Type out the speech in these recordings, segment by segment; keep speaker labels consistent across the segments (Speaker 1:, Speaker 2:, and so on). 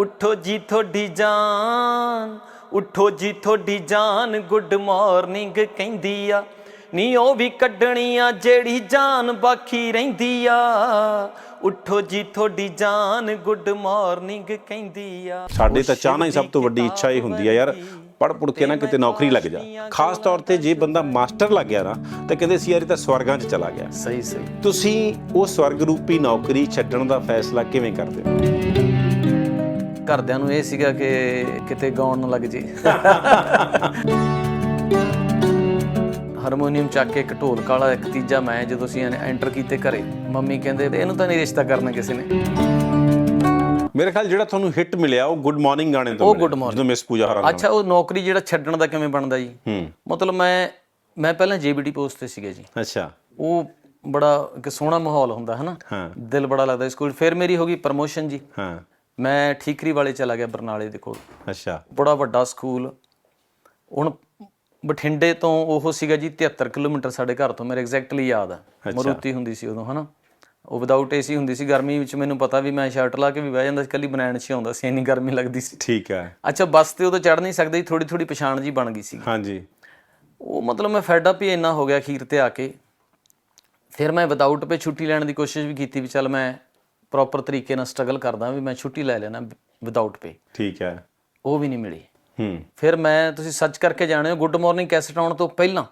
Speaker 1: ਉੱਠੋ ਜੀ ਤੁਹਾਡੀ ਜਾਨ ਉੱਠੋ ਜੀ ਤੁਹਾਡੀ ਜਾਨ ਗੁੱਡ ਮਾਰਨਿੰਗ ਕਹਿੰਦੀ ਆ। ਨੀ ਉਹ ਵੀ ਕੱਢਣੀ ਆ ਜਿਹੜੀ ਜਾਨ ਬਾਕੀ ਰਹਿੰਦੀ ਆ। ਉੱਠੋ ਜੀ ਤੁਹਾਡੀ ਜਾਨ ਗੁੱਡ ਮਾਰਨਿੰਗ ਕਹਿੰਦੀ ਆ।
Speaker 2: ਸਾਡੇ ਤਾਂ ਚਾਹਨਾ ਹੀ ਸਭ ਤੋਂ ਵੱਡੀ ਇੱਛਾ ਇਹ ਹੁੰਦੀ ਆ ਯਾਰ ਪੜ ਪੁੜ ਕੇ ਨਾ ਕਿਤੇ ਨੌਕਰੀ ਲੱਗ ਜਾ। ਖਾਸ ਤੌਰ ਤੇ ਜੇ ਬੰਦਾ ਮਾਸਟਰ ਲੱਗ ਗਿਆ ਨਾ ਤਾਂ ਕਹਿੰਦੇ ਸੀ ਯਾਰ ਇਹ ਤਾਂ ਸਵਰਗਾਂ 'ਚ ਚਲਾ ਗਿਆ।
Speaker 1: ਸਹੀ ਸਹੀ।
Speaker 2: ਤੁਸੀਂ ਉਹ ਸਵਰਗ ਰੂਪੀ ਨੌਕਰੀ ਛੱਡਣ ਦਾ ਫੈਸਲਾ ਕਿਵੇਂ ਕਰਦੇ ਹੋ?
Speaker 1: ਘਰਦਿਆਂ ਨੂੰ ਇਹ ਸੀਗਾ ਕਿ ਕਿਤੇ ਗਾਉਣ ਨਾ ਲੱਗ ਜੇ ਹਾਰਮੋਨੀਅਮ ਚੱਕ ਕੇ ਇੱਕ ਢੋਲ ਕਾਲਾ ਇੱਕ ਤੀਜਾ ਮੈਂ ਜਦੋਂ ਅਸੀਂ ਐਂਟਰ ਕੀਤੇ ਘਰੇ ਮੰਮੀ ਕਹਿੰਦੇ ਇਹਨੂੰ ਤਾਂ ਨਹੀਂ ਰਿਸ਼ਤਾ ਕਰਨਾ ਕਿਸੇ ਨੇ?
Speaker 2: ਮੇਰੇ ਖਿਆਲ ਜਿਹੜਾ ਤੁਹਾਨੂੰ ਹਿੱਟ ਮਿਲਿਆ ਉਹ ਗੁੱਡ ਮਾਰਨਿੰਗ ਗਾਣੇ ਤੋਂ
Speaker 1: ਉਹ Good Morning।
Speaker 2: ਜਦੋਂ ਮਿਸ ਪੂਜਾ ਹਰਾਂ
Speaker 1: ਅੱਛਾ ਉਹ ਨੌਕਰੀ ਜਿਹੜਾ ਛੱਡਣ ਦਾ ਕਿਵੇਂ ਬਣਦਾ ਜੀ?
Speaker 2: ਹੂੰ।
Speaker 1: ਮਤਲਬ ਮੈਂ ਮੈਂ ਪਹਿਲਾਂ ਜੀਬੀਡੀ ਪੋਸਟ ਤੇ ਸੀਗੇ ਜੀ।
Speaker 2: ਅੱਛਾ।
Speaker 1: ਉਹ ਬੜਾ ਇੱਕ ਸੋਹਣਾ ਮਾਹੌਲ ਹੁੰਦਾ ਹੈ ਨਾ
Speaker 2: ਹਾਂ।
Speaker 1: ਦਿਲ ਬੜਾ ਲੱਗਦਾ ਸਕੂਲ ਫਿਰ ਮੇਰੀ ਹੋ ਗਈ ਪ੍ਰਮੋਸ਼ਨ ਜੀ।
Speaker 2: ਹਾਂ।
Speaker 1: ਮੈਂ ਠੀਕਰੀ ਵਾਲੇ ਚਲਾ ਗਿਆ ਬਰਨਾਲੇ ਦੇ ਕੋਲ।
Speaker 2: ਅੱਛਾ।
Speaker 1: ਬੜਾ ਵੱਡਾ ਸਕੂਲ। ਹੁਣ ਬਠਿੰਡੇ ਤੋਂ ਉਹ ਸੀਗਾ ਜੀ 73 ਕਿਲੋਮੀਟਰ ਸਾਡੇ ਘਰ ਤੋਂ ਮੇਰੇ ਐਗਜ਼ੈਕਟਲੀ ਯਾਦ ਆ। ਮਰੂਤੀ ਹੁੰਦੀ ਸੀ ਉਦੋਂ ਹਨਾ? ਉਹ ਵਿਦਆਊਟ ਏਸੀ ਹੁੰਦੀ ਸੀ ਗਰਮੀ ਵਿੱਚ ਮੈਨੂੰ ਪਤਾ ਵੀ ਮੈਂ ਸ਼ਰਟ ਲਾ ਕੇ ਵੀ ਬਹਿ ਜਾਂਦਾ ਸੀ ਕੱਲੀ ਬਨੈਣ 'ਚ ਆਉਂਦਾ ਸੀ ਇੰਨੀ ਗਰਮੀ ਲੱਗਦੀ ਸੀ।
Speaker 2: ਠੀਕ ਹੈ
Speaker 1: ਅੱਛਾ ਬੱਸ ਤੇ ਉਦੋਂ ਚੜ ਨਹੀਂ ਸਕਦੇ ਥੋੜੀ ਥੋੜੀ ਪਛਾਣ ਜੀ ਬਣ ਗਈ ਸੀ।
Speaker 2: ਹਾਂਜੀ।
Speaker 1: ਉਹ ਮਤਲਬ ਮੈਂ ਫੈਡ ਅਪ ਹੀ ਇੰਨਾ ਹੋ ਗਿਆ ਅਖੀਰ ਤੇ ਆ ਕੇ। ਫਿਰ ਮੈਂ ਵਿਦਆਊਟ ਪੇ ਛੁੱਟੀ ਲੈਣ ਦੀ ਕੋਸ਼ਿਸ਼ ਵੀ ਕੀਤੀ ਵੀ ਚੱਲ ਮੈਂ ਪ੍ਰੋਪਰ ਤਰੀਕੇ ਨਾਲ ਸਟਰਗਲ ਕਰਦਾ ਵੀ ਮੈਂ ਛੁੱਟੀ ਲੈ ਲੈਣਾ ਵਿਦਆਊਟ ਪੇ
Speaker 2: ਠੀਕ ਹੈ।
Speaker 1: ਉਹ ਵੀ ਨਹੀਂ ਮਿਲੀ।
Speaker 2: ਹੂੰ।
Speaker 1: ਫਿਰ ਮੈਂ ਤੁਸੀਂ ਸਰਚ ਕਰਕੇ ਜਾਣਿਓ ਗੁੱਡ ਮਾਰਨਿੰਗ ਕੈਸਟ ਆਉਣ ਤੋਂ ਪਹਿਲਾਂ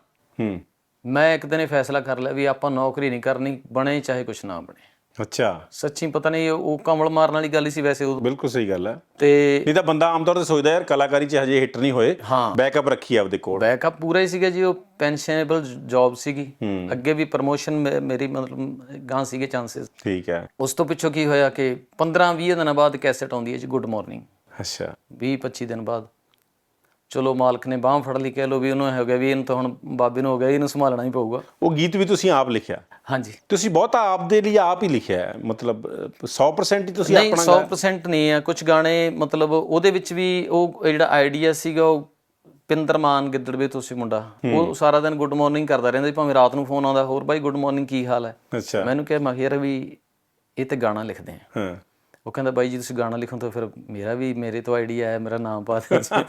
Speaker 2: ਹੂੰ।
Speaker 1: ਮੈਂ ਇੱਕ ਦਿਨ ਇਹ ਫੈਸਲਾ ਕਰ ਲਿਆ ਵੀ ਆਪਾਂ ਨੌਕਰੀ ਨਹੀਂ ਕਰਨੀ ਬਣੇ ਚਾਹੇ ਕੁਛ ਨਾ ਬਣੇ।
Speaker 2: ਅੱਛਾ।
Speaker 1: ਸੱਚੀ ਪਤਾ ਨਹੀਂ ਉਹ ਕਮਲ ਮਾਰਨ ਵਾਲੀ ਗੱਲ ਹੀ ਸੀ ਵੈਸੇ ਉਹ
Speaker 2: ਬਿਲਕੁਲ ਸਹੀ ਗੱਲ ਹੈ।
Speaker 1: ਤੇ
Speaker 2: ਨਹੀਂ ਤਾਂ ਬੰਦਾ ਆਮ ਤੌਰ ਤੇ ਸੋਚਦਾ ਯਾਰ ਕਲਾਕਾਰੀ 'ਚ ਹਜੇ ਹਿੱਟ ਨਹੀਂ ਹੋਏ।
Speaker 1: ਹਾਂ।
Speaker 2: ਬੈਕਅਪ ਰੱਖੀ ਆ ਆਪਦੇ ਕੋਲ।
Speaker 1: ਬੈਕਅਪ ਪੂਰਾ ਹੀ ਸੀਗਾ ਜੀ ਉਹ ਪੈਨਸ਼ਨੇਬਲ ਜੌਬ ਸੀਗੀ। ਅੱਗੇ ਵੀ ਪ੍ਰਮੋਸ਼ਨ ਮੇਰੀ ਮਤਲਬ ਗਾਂ ਸੀਗੇ ਚਾਂਸਸ
Speaker 2: ਠੀਕ ਹੈ।
Speaker 1: ਉਸ ਤੋਂ ਪਿੱਛੋਂ ਕੀ ਹੋਇਆ ਕਿ 15-20 ਦਿਨਾਂ ਬਾਅਦ ਕੈਸੇਟ ਆਉਂਦੀ ਹੈ ਜੀ ਗੁੱਡ ਮਾਰਨਿੰਗ
Speaker 2: ਅੱਛਾ।
Speaker 1: 20-25 ਦਿਨ ਬਾਅਦ। ਚਲੋ ਮਾਲਕ ਨੇ ਬਾਹ ਫੜ ਲਈ ਕਹਿ ਲੋ ਵੀ ਉਹਨੂੰ ਹੋ ਗਿਆ ਵੀ ਇਹਨੂੰ ਤਾਂ ਹੁਣ ਬਾਬੇ ਨੂੰ ਹੋ ਗਿਆ ਇਹਨੂੰ ਸੰਭਾਲਣਾ ਹੀ ਪਊਗਾ।
Speaker 2: ਉਹ ਗੀਤ ਵੀ ਤੁਸੀਂ ਆਪ ਲਿਖਿਆ?
Speaker 1: ਹਾਂਜੀ।
Speaker 2: ਤੁਸੀਂ ਬਹੁਤਾ ਆਪ ਦੇ ਲਈ ਆਪ ਹੀ ਲਿਖਿਆ ਹੈ ਮਤਲਬ ਅਹ, 100% ਹੀ ਤੁਸੀਂ
Speaker 1: ਨਹੀਂ
Speaker 2: ਆਪਣਾ
Speaker 1: 100% ਨਹੀਂ ਹੈ। ਕੁਝ ਗਾਣੇ ਮਤਲਬ ਉਹਦੇ ਵਿੱਚ ਵੀ ਉਹ ਜਿਹੜਾ ਆਈਡੀਆ ਸੀਗਾ ਉਹ ਪਿੰਦਰ ਮਾਨ ਗਿੱਦੜਵੇ ਤੋਂ ਸੀ ਮੁੰਡਾ ਉਹ ਸਾਰਾ ਦਿਨ ਗੁੱਡ ਮਾਰਨਿੰਗ ਕਰਦਾ ਰਹਿੰਦਾ ਭਾਵੇਂ ਰਾਤ ਨੂੰ ਫੋਨ ਆਉਂਦਾ ਹੋਰ ਬਾਈ ਗੁੱਡ ਮਾਰਨਿੰਗ ਕੀ ਹਾਲ ਹੈ?
Speaker 2: ਅੱਛਾ।
Speaker 1: ਮੈਨੂੰ ਕਿਹਾ ਮੈਂ ਕਿਹਾ ਯਾਰ ਵੀ ਇਹ ਤੇ ਗਾਣਾ ਲਿਖਦੇ ਆ।
Speaker 2: ਹਾਂ।
Speaker 1: ਉਹ ਕਹਿੰਦਾ ਬਾਈ ਜੀ ਤੁਸੀਂ ਗਾਣਾ ਲਿਖੋ ਤਾਂ ਫਿਰ ਮੇਰਾ ਵੀ ਮੇਰੇ ਤੋਂ ਆਈਡੀਆ ਆਇਆ ਮੇਰਾ ਨਾਮ ਪਾ ਜੀ।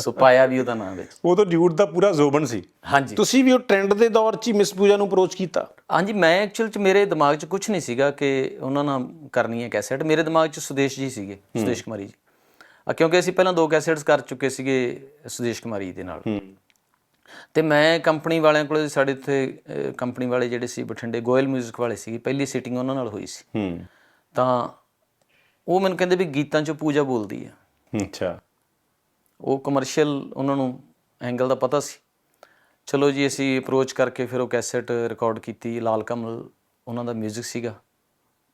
Speaker 1: ਸੋ ਪਾਇਆ ਵੀ ਉਹਦਾ ਨਾਮ ਵਿੱਚ।
Speaker 2: ਉਹ ਤਾਂ ਡਿਊਟ ਦਾ ਪੂਰਾ ਜ਼ੋਬਨ ਸੀ।
Speaker 1: ਹਾਂਜੀ।
Speaker 2: ਤੁਸੀਂ ਵੀ ਉਹ ਟ੍ਰੈਂਡ ਦੇ ਦੌਰ 'ਚ ਹੀ ਮਿਸ ਪੂਜਾ ਨੂੰ ਅਪਰੋਚ ਕੀਤਾ?
Speaker 1: ਹਾਂਜੀ ਮੈਂ ਐਕਚੁਅਲ ਚ ਮੇਰੇ ਦਿਮਾਗ 'ਚ ਕੁਝ ਨਹੀਂ ਸੀਗਾ ਕਿ ਉਹਨਾਂ ਨਾਲ ਕਰਨੀ ਹੈ ਕੈਸੇਟ ਮੇਰੇ ਦਿਮਾਗ 'ਚ ਸੁਦੇਸ਼ ਜੀ ਸੀਗੇ ਸੁਦੇਸ਼ ਕੁਮਾਰੀ ਜੀ। ਆ ਕਿਉਂਕਿ ਅਸੀਂ ਪਹਿਲਾਂ ਦੋ ਕੈਸੇਟਸ ਕਰ ਚੁੱਕੇ ਸੀਗੇ ਸੁਦੇਸ਼ ਕੁਮਾਰੀ ਦੇ ਨਾਲ। ਤੇ ਮੈਂ ਕੰਪਨੀ ਵਾਲਿਆਂ ਕੋਲੇ ਸਾਡੇ ਇੱਥੇ ਕੰਪਨੀ ਵਾਲੇ ਜਿਹੜੇ ਸੀ ਬਠਿੰਡੇ ਗੋਇਲ 뮤직 ਵਾਲੇ ਸੀ ਪਹਿਲੀ ਸੀਟਿੰਗ ਉਹਨਾਂ ਨਾਲ ਹੋਈ ਸੀ।
Speaker 2: ਹੂੰ।
Speaker 1: ਤਾਂ ਉਹ ਮੈਨੂੰ ਕਹਿੰਦੇ ਵੀ ਗੀਤਾਂ 'ਚ ਪੂਜਾ ਬੋਲਦੀ ਆ।
Speaker 2: ਅੱਛਾ।
Speaker 1: ਉਹ ਕਮਰਸ਼ੀਅਲ ਉਹਨਾਂ ਨੂੰ ਐਂਗਲ ਦਾ ਪਤਾ ਸੀ। ਚਲੋ ਜੀ ਅਸੀਂ ਅਪਰੋਚ ਕਰਕੇ ਫਿਰ ਉਹ ਕੈਸੇਟ ਰਿਕਾਰਡ ਕੀਤੀ ਲਾਲ ਕਮਲ ਉਹਨਾਂ ਦਾ 뮤직 ਸੀਗਾ।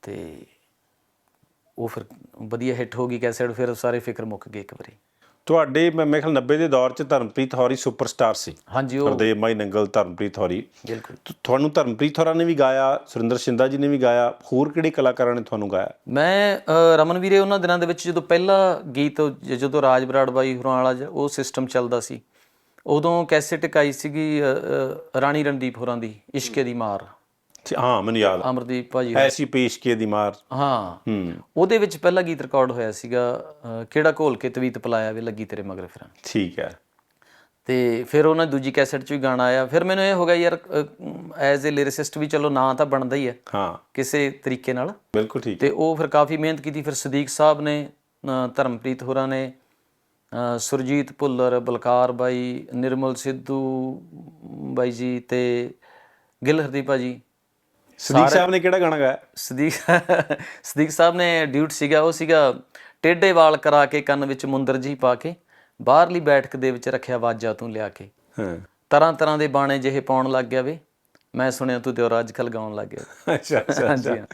Speaker 1: ਤੇ ਉਹ ਫਿਰ ਵਧੀਆ ਹਿੱਟ ਹੋ ਗਈ ਕੈਸੇਟ ਫਿਰ ਸਾਰੇ ਫਿਕਰ ਮੁੱਕ ਗਏ ਇੱਕ ਵਾਰੀ।
Speaker 2: ਤੁਹਾਡੇ ਮੈਂ ਮੇਰੇ ਖਿਆਲ 90 ਦੇ ਦੌਰ 'ਚ ਧਰਮਪ੍ਰੀਤ ਹੌਰੀ ਸੁਪਰਸਟਾਰ ਸੀ।
Speaker 1: ਹਾਂਜੀ ਉਹ
Speaker 2: ਹਰਦੇਵ ਮਾਈ ਨੰਗਲ ਧਰਮਪ੍ਰੀਤ ਹੌਰੀ।
Speaker 1: ਬਿਲਕੁਲ।
Speaker 2: ਤੁਹਾਨੂੰ ਧਰਮਪ੍ਰੀਤ ਹੌਰਾ ਨੇ ਵੀ ਗਾਇਆ ਸੁਰਿੰਦਰ ਸ਼ਿੰਦਾ ਜੀ ਨੇ ਵੀ ਗਾਇਆ ਹੋਰ ਕਿਹੜੇ ਕਲਾਕਾਰਾਂ ਨੇ ਤੁਹਾਨੂੰ ਗਾਇਆ?
Speaker 1: ਮੈਂ ਰਮਨ ਵੀਰੇ ਉਹਨਾਂ ਦਿਨਾਂ ਦੇ ਵਿੱਚ ਜਦੋਂ ਪਹਿਲਾ ਗੀਤ ਜਦੋਂ ਰਾਜ ਬਰਾੜ ਬਾਈ ਹੋਰਾਂ ਵਾਲਾ ਜ- ਉਹ ਸਿਸਟਮ ਚੱਲਦਾ ਸੀ ਉਦੋਂ ਕੈਸੇਟ ਇੱਕ ਆਈ ਸੀਗੀ ਰਾਣੀ ਰਣਦੀਪ ਹੋਰਾਂ ਦੀ ਇਸ਼ਕੇ ਦੀ ਮਾਰ।
Speaker 2: ਹਾਂ ਮੈਨੂੰ ਯਾਦ।
Speaker 1: ਅਮਰਦੀਪ ਭਾਜੀ
Speaker 2: ਐਸੀ ਪੇਸ਼ਕੇ ਦੀ ਮਾਰ।
Speaker 1: ਹਾਂ। ਉਹਦੇ ਵਿੱਚ ਪਹਿਲਾ ਗੀਤ ਰਿਕਾਰਡ ਹੋਇਆ ਸੀਗਾ ਕਿਹੜਾ ਘੋਲ ਕੇ ਤਵੀਤ ਪਲਾਇਆ ਵੇ ਲੱਗੀ ਤੇਰੇ ਮਗਰ ਫਿਰਾਂ
Speaker 2: ਠੀਕ ਹੈ।
Speaker 1: ਤੇ ਫਿਰ ਉਹਨਾਂ ਦੂਜੀ ਕੈਸੇਟ 'ਚ ਵੀ ਗਾਣਾ ਆਇਆ। ਫਿਰ ਮੈਨੂੰ ਇਹ ਹੋ ਗਿਆ ਯਾਰ ਐਜ਼ ਅ ਲਿਰਿਸਿਸਟ ਵੀ ਚਲੋ ਨਾਂ ਤਾਂ ਬਣਦਾ ਹੀ ਹੈ।
Speaker 2: ਹਾਂ।
Speaker 1: ਕਿਸੇ ਤਰੀਕੇ ਨਾਲ।
Speaker 2: ਬਿਲਕੁਲ ਠੀਕ।
Speaker 1: ਤੇ ਉਹ ਫਿਰ ਕਾਫੀ ਮਿਹਨਤ ਕੀਤੀ। ਫਿਰ ਸਦੀਕ ਸਾਹਿਬ ਨੇ ਧਰਮਪ੍ਰੀਤ ਹੋਰਾਂ ਨੇ ਸੁਰਜੀਤ ਭੁੱਲਰ ਬਲਕਾਰ ਬਾਈ ਨਿਰਮਲ ਸਿੱਧੂ ਬਾਈ ਜੀ ਤੇ ਗਿੱਲ ਹਰਦੀਪ ਭਾਜੀ
Speaker 2: ਸਦੀਕ ਸਾਹਿਬ ਨੇ ਕਿਹੜਾ ਗਾਣਾ ਗਾਇਆ?
Speaker 1: ਸਦੀਕ ਸਦੀਕ ਸਾਹਿਬ ਨੇ ਡਿਊਟ ਸੀਗਾ ਉਹ ਸੀਗਾ ਟੇਢੇ ਵਾਲ ਕਰਾ ਕੇ ਕੰਨ ਵਿੱਚ ਮੁੰਦਰ ਜੀ ਪਾ ਕੇ ਬਾਹਰਲੀ ਬੈਠਕ ਦੇ ਵਿੱਚ ਰੱਖਿਆ ਵਾਜਾ ਤੂੰ ਲਿਆ ਕੇ।
Speaker 2: ਹਾਂ।
Speaker 1: ਤਰ੍ਹਾਂ ਤਰ੍ਹਾਂ ਦੇ ਬਾਣੇ ਜਿਹੇ ਪਾਉਣ ਲੱਗ ਗਿਆ ਵੇ ਮੈਂ ਸੁਣਿਆ ਤੂੰ ਦਿਉਰਾ ਅੱਜ ਕੱਲ ਗਾਉਣ ਲੱਗ ਗਿਆ।
Speaker 2: ਅੱਛਾ ਅੱਛਾ।